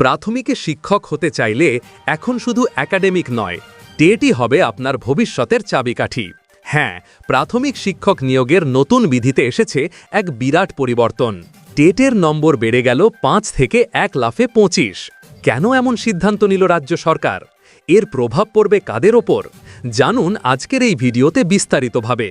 প্রাথমিকে শিক্ষক হতে চাইলে এখন শুধু একাডেমিক নয়, টেটই হবে আপনার ভবিষ্যতের চাবিকাঠি। হ্যাঁ প্রাথমিক শিক্ষক নিয়োগের নতুন বিধিতে এসেছে এক বিরাট পরিবর্তন। টেটের নম্বর বেড়ে গেল পাঁচ থেকে এক লাফে পঁচিশ। কেন এমন সিদ্ধান্ত নিল রাজ্য সরকার? এর প্রভাব পড়বে কাদের ওপর? জানুন আজকের এই ভিডিওতে বিস্তারিতভাবে।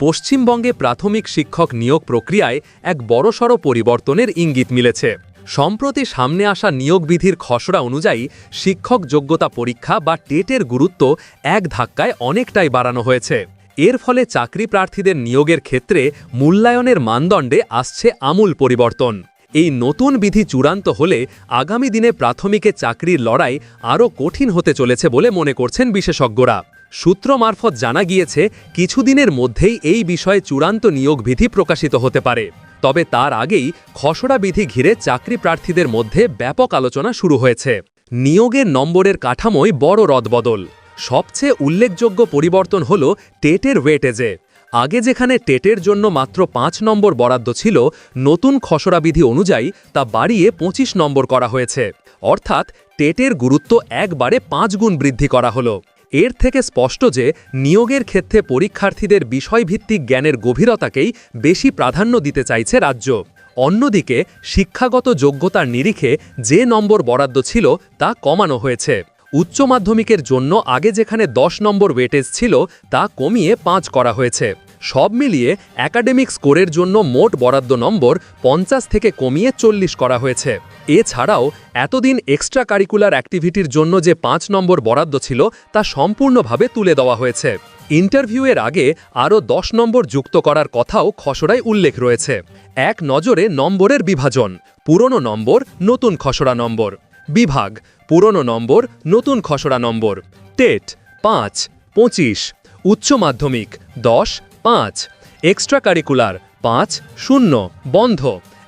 পশ্চিমবঙ্গে প্রাথমিক শিক্ষক নিয়োগ প্রক্রিয়ায় এক বড়সড় পরিবর্তনের ইঙ্গিত মিলেছে। সম্প্রতি সামনে আসা নিয়োগ বিধির খসড়া অনুযায়ী শিক্ষক যোগ্যতা পরীক্ষা বা টেটের গুরুত্ব এক ধাক্কায় অনেকটাই বাড়ানো হয়েছে। এর ফলে চাকরি প্রার্থীদের নিয়োগের ক্ষেত্রে মূল্যায়নের মানদণ্ডে আসছে আমূল পরিবর্তন। এই নতুন বিধি চূড়ান্ত হলে আগামী দিনে প্রাথমিকে চাকরির লড়াই আরও কঠিন হতে চলেছে বলে মনে করছেন বিশেষজ্ঞরা। সূত্র মারফত জানা গিয়েছে, কিছুদিনের মধ্যেই এই বিষয়ে চূড়ান্ত নিয়োগ বিধি প্রকাশিত হতে পারে। তবে তার আগেই খসড়া বিধি ঘিরে চাকরি প্রার্থীদের মধ্যে ব্যাপক আলোচনা শুরু হয়েছে। নিয়োগের নম্বরের কাঠামোয় বড় রদবদল। সবচেয়ে উল্লেখযোগ্য পরিবর্তন হল টেটের ওয়েটেজে। আগে যেখানে টেটের জন্য মাত্র পাঁচ নম্বর বরাদ্দ ছিল, নতুন খসড়া বিধি অনুযায়ী তা বাড়িয়ে ২৫ নম্বর করা হয়েছে। অর্থাৎ টেটের গুরুত্ব একবারে পাঁচ গুণ বৃদ্ধি করা হলো। এর থেকে স্পষ্ট যে, নিয়োগের ক্ষেত্রে পরীক্ষার্থীদের বিষয়ভিত্তিক জ্ঞানের গভীরতাকেই বেশি প্রাধান্য দিতে চাইছে রাজ্য। অন্যদিকে, শিক্ষাগত যোগ্যতার নিরিখে যে নম্বর বরাদ্দ ছিল তা কমানো হয়েছে। উচ্চ মাধ্যমিকের জন্য আগে যেখানে দশ নম্বর ওয়েটেজ ছিল, তা কমিয়ে পাঁচ করা হয়েছে। সব মিলিয়ে একাডেমিক স্কোরের জন্য মোট বরাদ্দ নম্বর পঞ্চাশ থেকে কমিয়ে চল্লিশ করা হয়েছে। এছাড়াও এতদিন এক্সট্রা কারিকুলার অ্যাক্টিভিটির জন্য যে পাঁচ নম্বর বরাদ্দ ছিল, তা সম্পূর্ণভাবে তুলে দেওয়া হয়েছে। ইন্টারভিউয়ের আগে আরও দশ নম্বর যুক্ত করার কথাও খসড়ায় উল্লেখ রয়েছে। এক নজরে নম্বরের বিভাজন, পুরনো নম্বর, নতুন খসড়া নম্বর। বিভাগ, পুরনো নম্বর, নতুন খসড়া নম্বর। টেট, পাঁচ, পঁচিশ। উচ্চ মাধ্যমিক, দশ পাঁচ এক্সট্রা কারিকুলার পাঁচ, শূন্য, বন্ধ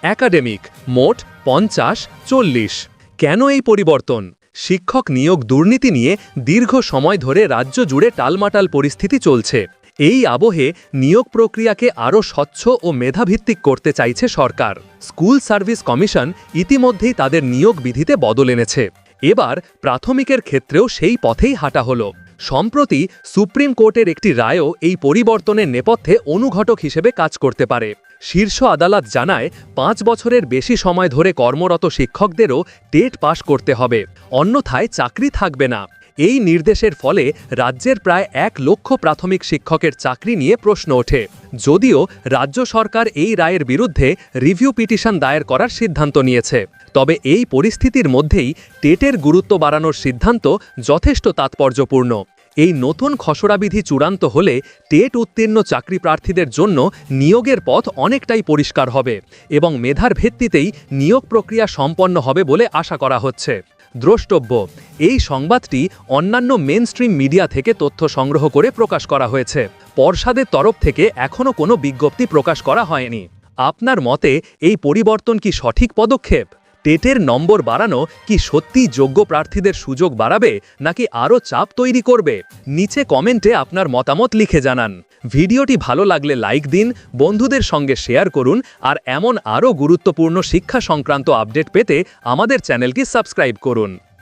একাডেমিক মোট পঞ্চাশ, চল্লিশ। কেন এই পরিবর্তন? শিক্ষক নিয়োগ দুর্নীতি নিয়ে দীর্ঘ সময় ধরে রাজ্য জুড়ে টালমাটাল পরিস্থিতি চলছে। এই আবহে নিয়োগ প্রক্রিয়াকে আরও স্বচ্ছ ও মেধাভিত্তিক করতে চাইছে সরকার। স্কুল সার্ভিস কমিশন ইতিমধ্যেই তাদের নিয়োগ বিধিতে বদল এনেছে। এবার প্রাথমিকের ক্ষেত্রেও সেই পথেই হাঁটা হলো। সম্প্রতি সুপ্রিম কোর্টের একটি রায়ও এই পরিবর্তনের নেপথ্যে অনুঘটক হিসেবে কাজ করতে পারে। শীর্ষ আদালত জানায়, পাঁচ বছরের বেশি সময় ধরে কর্মরত শিক্ষকদেরও টেট পাশ করতে হবে, অন্যথায় চাকরি থাকবে না। এই নির্দেশের ফলে রাজ্যের প্রায় এক লক্ষ প্রাথমিক শিক্ষকের চাকরি নিয়ে প্রশ্ন ওঠে। যদিও রাজ্য সরকার এই রায়ের বিরুদ্ধে রিভিউ পিটিশন দায়ের করার সিদ্ধান্ত নিয়েছে। তবে এই পরিস্থিতির মধ্যেই টেটের গুরুত্ব বাড়ানোর সিদ্ধান্ত যথেষ্ট তাৎপর্যপূর্ণ। এই নতুন খসড়াবিধি চূড়ান্ত হলে টেট উত্তীর্ণ চাকরি প্রার্থীদের জন্য নিয়োগের পথ অনেকটাই পরিষ্কার হবে এবং মেধার ভিত্তিতেই নিয়োগ প্রক্রিয়া সম্পন্ন হবে বলে আশা করা হচ্ছে। দ্রষ্টব্য, এই সংবাদটি অন্যান্য মেনস্ট্রিম মিডিয়া থেকে তথ্য সংগ্রহ করে প্রকাশ করা হয়েছে। পর্ষাদের তরফ থেকে এখনও কোনো বিজ্ঞপ্তি প্রকাশ করা হয়নি। আপনার মতে এই পরিবর্তন কি সঠিক পদক্ষেপ? টেটের নম্বর বাড়ানো কি সত্যি যোগ্য প্রার্থীদের সুযোগ বাড়াবে নাকি আরও চাপ তৈরি করবে? নিচে কমেন্টে আপনার মতামত লিখে জানান। ভিডিওটি ভালো লাগলে লাইক দিন, বন্ধুদের সঙ্গে শেয়ার করুন আর এমন আরও গুরুত্বপূর্ণ শিক্ষা সংক্রান্ত আপডেট পেতে আমাদের চ্যানেলটি সাবস্ক্রাইব করুন।